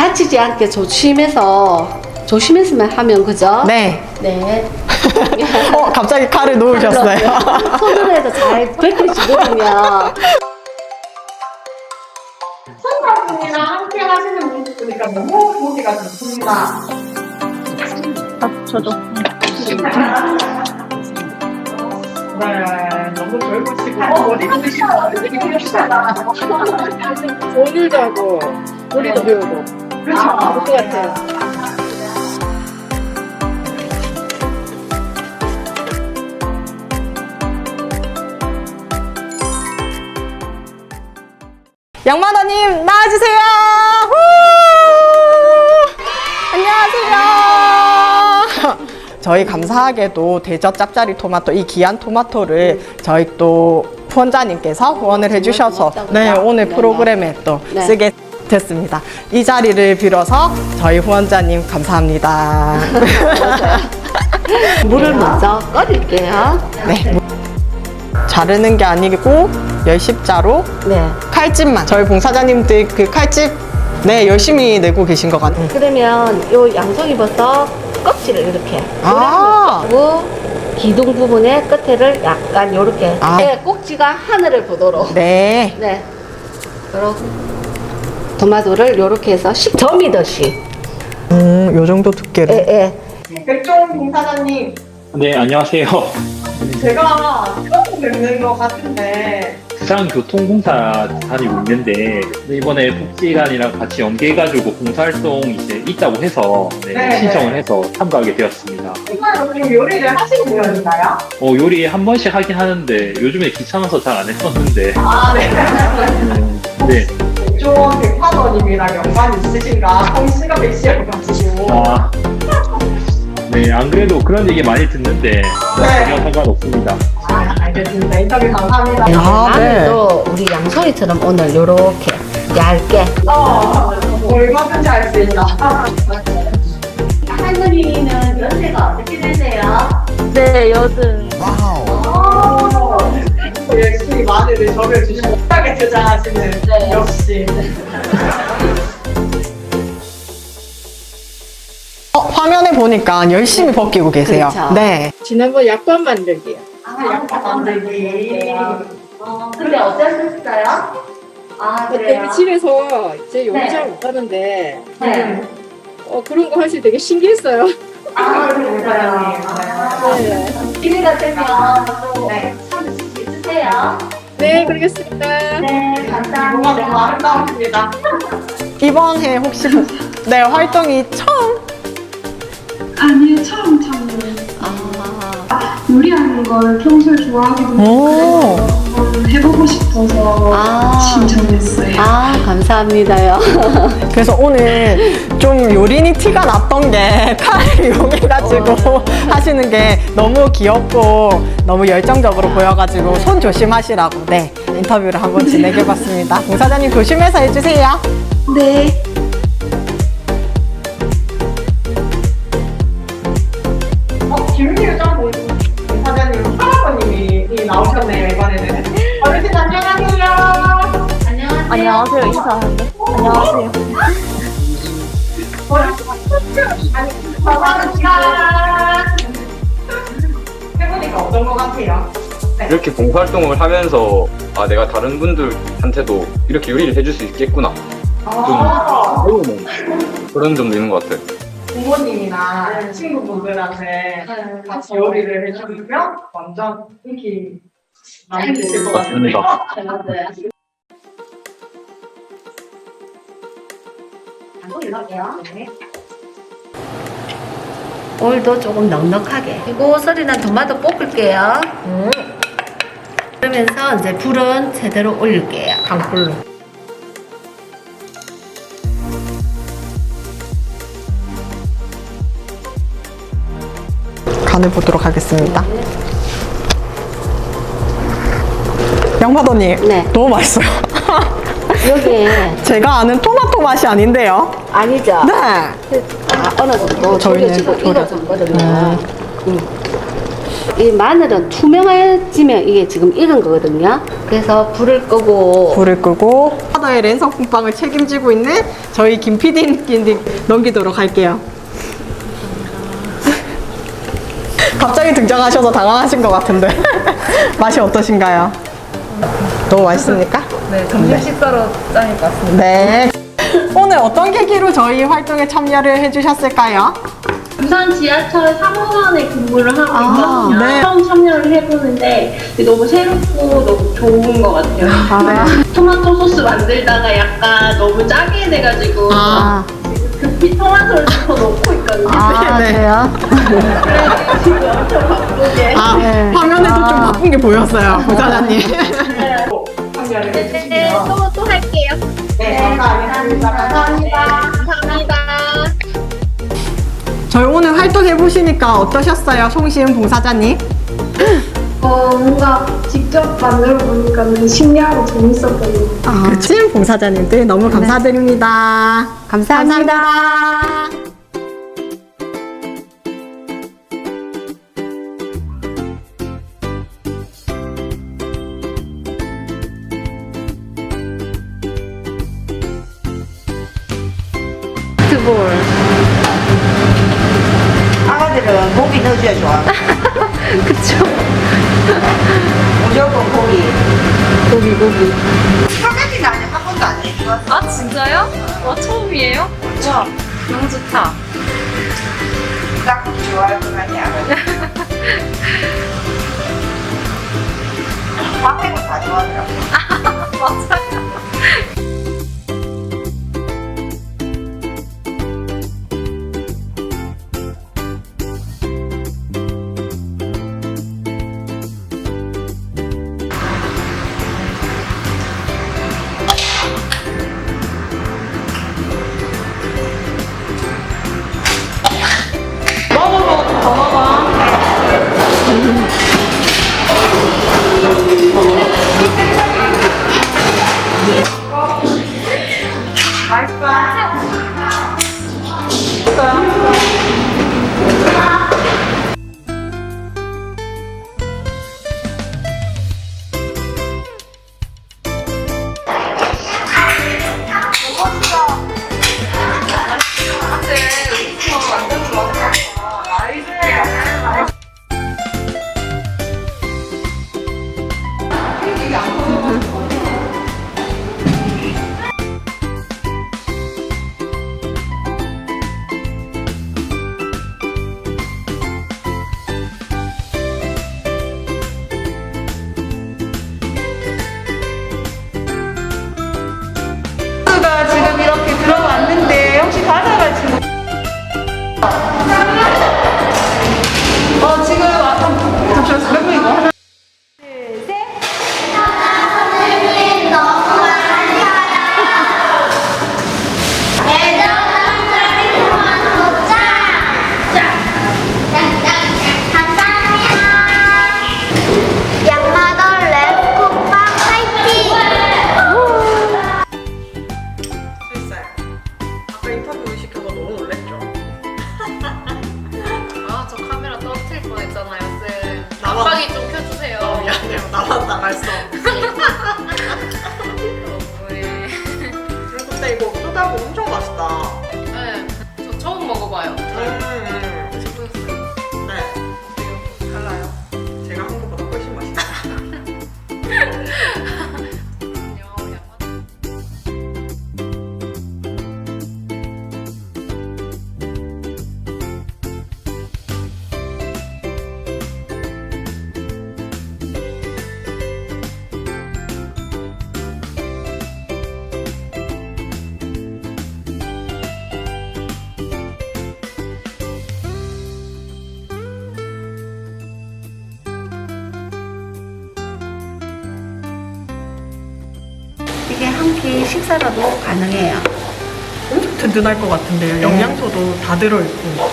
다치지 않게 조심해서 조심해서만 하면 그죠? 네. 네. 어, 갑자기 칼을 놓으셨어요. 손으로 해서 잘 베끼지 놓으면 선생님이랑 함께 하시는 모습 보니까 너무 보기가 좋습니다. 저도. 네, 너무 젊으시고 어, 어디가 드시나 오늘도 하고, 우리도 배우고. 그렇죠. 것 같아요. 양마다님 나와주세요. 후! 안녕하세요. 저희 감사하게도 대저 짭짜리 토마토 이 귀한 토마토를 저희 또 후원자님께서 후원을 해주셔서 고맙다고요? 네 오늘 네네. 프로그램에 또 네. 쓰게 됐습니다. 이 자리를 빌어서 저희 후원자님 감사합니다. 물을 먼저 끓일게요. 네. 자르는 게 아니고 열십자로 네. 칼집만 저희 봉사자님들 그 칼집 네 열심히 내고 계신 것 같아요. 그러면 요 양송이버섯 껍질을 이렇게 아. 그리고 기둥 부분의 끝에를 약간 요렇게 아. 네, 꼭지가 하늘을 보도록 네. 네. 그리고 토마토를 요렇게 해서 식점이듯이 음, 요 정도 두께로. 예, 예. 백종 봉사자님, 네, 안녕하세요. 제가 처음 뵙는 것 같은데 부산교통공사 다니고 있는데 이번에 복지관이랑 같이 연계해가지고 봉사활동 이제 있다고 해서 네, 네, 신청을 해서 참가하게 되었습니다. 정말 지금 요리를 하시는 분인가요? 어, 요리 한 번씩 하긴 하는데 요즘에 귀찮아서 잘 안 했었는데 아, 네. 음, 네. 백종 백화도님이랑 연관 있으신가? 성씨가 백씨여가지고. 아, 네, 안 그래도 그런 얘기 많이 듣는데 전혀 상관없습니다. 아, 알겠습니다. 인터뷰 감사합니다. 아, 네. 마늘도 우리 양송이처럼 오늘 요렇게 얇게 어, 얼마든지 할수 있다. 할머니는 연세가 어떻게 되세요? 네, 여든. 어, 열심히 마늘을 적여주시고 하게 제작하시는 네. 역시 어, 화면에 보니까 열심히 벗기고 계세요. 그렇죠. 네. 지난번 약밥 만들기요. 양파 만들기 어, 근데 어떠셨어요? 아, 그때 집에서 이제 요리 네. 잘 못 하는데, 네. 어, 그런 거 하실 때 되게 신기했어요. 아, 그래요? 네. 기회가 되면 또 참여할 수 있으세요? 네, 그러겠습니다. 네, 뭔가 너무 감사합니다. 아름다우십니다. 이번 해 혹시 네 활동이 처음? 아니요, 처음 참여해요. 아, 요리하는 걸 평소에 좋아하기도 오. 한번 해보고 싶어서 아. 신청했어요. 아, 감사합니다요. 그래서 오늘 좀 요린이 티가 났던 게 칼을 이용해가지고 하시는 게 너무 귀엽고 너무 열정적으로 보여가지고 손 조심하시라고 네 인터뷰를 한번 진행해봤습니다. 봉사자님 조심해서 해주세요. 네. 안녕하세요. 안녕하세요, 인사하는데. 안녕하세요. 해보니까 어떤 것 같아요? 이렇게 봉사활동을 하면서 아 내가 다른 분들한테도 이렇게 요리를 해줄 수 있겠구나 아, 배우는 그런 점도 있는 것 같아요. 부모님이나 친구분들한테 같이 요리를 해주면 완전 인기 많이 있을 것 같은데. 맞습니다. 오늘도 조금 넉넉하게. 그리고 서리난 토마토 볶을게요. 그러면서 이제 불은 제대로 올릴게요. 강불로. 간을 보도록 하겠습니다. 양파도님 네. 너무 맛있어요. 여기에 제가 아는 토마토 맛이 아닌데요. 아니죠? 네. 아, 어느 정도 저희는 졸여지고 졸여- 익어졌거든요. 음. 이 마늘은 투명해지면 이게 지금 익은 거거든요. 그래서 불을 끄고 불을 끄고 탑마더의 랜선 콩빵을 책임지고 있는 저희 김 PD님께 넘기도록 할게요. 갑자기 등장하셔서 당황하신 것 같은데 맛이 어떠신가요? 너무 맛있습니까? 네, 점심 식사로 짱일 것 같습니다. 네. 오늘 어떤 계기로 저희 활동에 참여를 해주셨을까요? 부산 지하철 3호선에 근무를 하고 아, 있거든요. 네. 처음 참여를 해보는데 너무 새롭고 너무 좋은 것 같아요. 네. 토마토 소스 만들다가 약간 너무 짜게 돼가지고 아. 급히 토마토를 좀더 넣고 있거든요. 아, 네. 그래요? 그래서 지금 엄청 바쁘게 아, 네. 화면에도 좀 아. 바쁜 게 보였어요, 부사장님. 참여를 네, 해주시면 또, 또 할게요. 활동해 보시니까 어떠셨어요, 송시은 봉사자님? 어, 뭔가 직접 만들어 보니까 신기하고 재밌었던 것 같아요. 아, 시은 봉사자님들 너무 감사드립니다. 감사합니다. 감사합니다. 아가들은 고기 넣어줘야 좋아. 그쵸. 무조건 고기. 고기, 고기. 사가지는 아니 한 번도 안 해. 아, 진짜요? 와, 처음이에요? 와, 너무 좋다. 딱 좋아할 것 같냐. 뚜다고 엄 이게 한끼 식사라도 가능해요. 엄청 든든할 것 같은데요. 영양소도 다 들어있고.